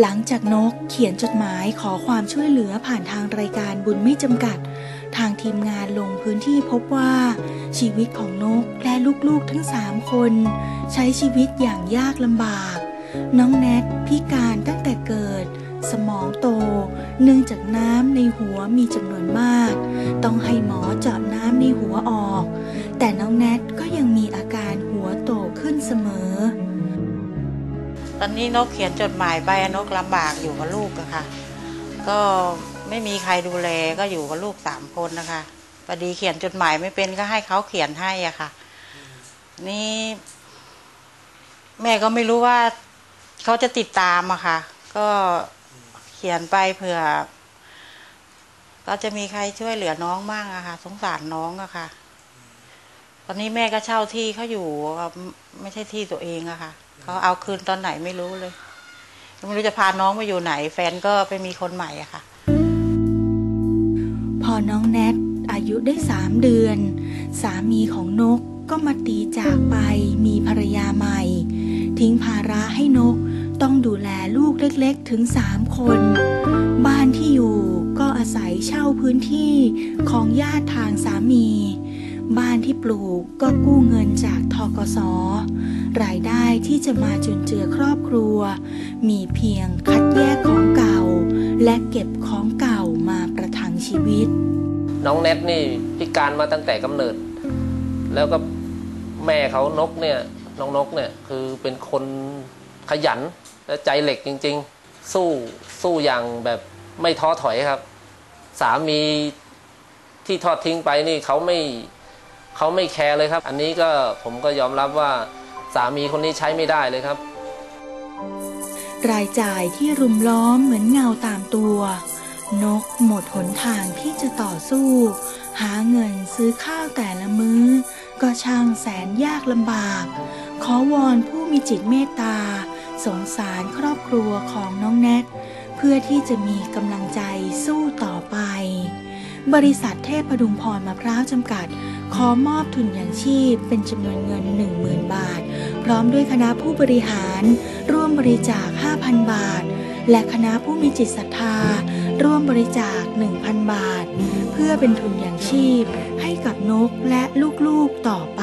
หลังจากนกเขียนจดหมายขอความช่วยเหลือผ่านทางรายการบุญไม่จำกัด ทางทีมงานลงพื้นที่พบว่า ชีวิตของนกและลูกๆทั้งสามคน ใช้ชีวิตอย่างยากลำบาก น้องแนทพิการตั้งแต่เกิด สมองโต เนื่องจากน้ำในหัวมีจำนวนมาก ต้องให้หมอเจาะน้ำในหัวออก แต่น้องแนทก็ยังมีอาการหัวโตขึ้นเสมอ ตอนนี้นกเขียนจดหมายไปนกลำบากอยู่กับลูกอะค่ะ ก็ไม่มีใครดูแลก็อยู่กับลูกสามคนนะคะพอดีเขียนจดหมายไม่เป็นก็ให้เขาเขียนให้อะค่ะ นี่ แม่ก็ไม่รู้ว่าเขาจะติดตามอะค่ะ ก็เขียนไปเผื่อ ก็จะมีใครช่วยเหลือน้องบ้างอะค่ะ สงสารน้องอะค่ะ ตอนนี้แม่ก็เช่าที่เขาอยู่ไม่ใช่ที่ตัวเองอะค่ะ เขาเอาคืนตอนไหนไม่รู้เลย ไม่รู้จะพาน้องไปอยู่ไหน แฟนก็ไปมีคนใหม่อะค่ะ พอน้องแนทอายุได้สามเดือน สามีของนกก็มาตีจากไปมีภรรยาใหม่ ทิ้งภาระให้นกต้องดูแลลูกเล็กๆถึงสามคน บ้านที่อยู่ก็อาศัยเช่าพื้นที่ของญาติทางสามี บ้านที่ปลูกก็กู้เงินจากทกสรายได้ที่จะมาจุนเจือครอบครัว มีเพียงคัดแยกของเก่า และเก็บของเก่ามาประทังชีวิต น้องเน็ตนี่พิการมาตั้งแต่กำเนิด แล้วก็แม่เขานกเนี่ยน้องนกเนี่ยคือเป็นคนขยันและใจเหล็กจริง ๆ สู้สู้อย่างแบบไม่ท้อถอยครับ สามีที่ทอดทิ้งไปนี่เขาไม่ เขาไม่แคร์เลยครับ อันนี้ก็ผมก็ยอมรับว่าสามีคนนี้ใช้ไม่ได้เลยครับ รายจ่ายที่รุมล้อมเหมือนเงาตามตัว นกหมดหนทางที่จะต่อสู้ หาเงินซื้อข้าวแต่ละมือ้อ ก็ช่างแสนยากลำบาก ขอวอนผู้มีจิตเมตตา สงสารครอบครัวของน้องแนทเพื่อที่จะมีกำลังใจสู้ต่อไป บริษัทเทพดุงพรมะพร้าวจำกัด ขอมอบทุนอย่างชีพเป็นจำนวนเงิน 10,000 บาท พร้อมด้วยคณะผู้บริหาร ร่วมบริจาค 5,000 บาท และคณะผู้มีจิตศรัทธา ร่วมบริจาค 1,000 บาท เพื่อเป็นทุนอย่างชีพให้กับนกและลูกๆต่อไป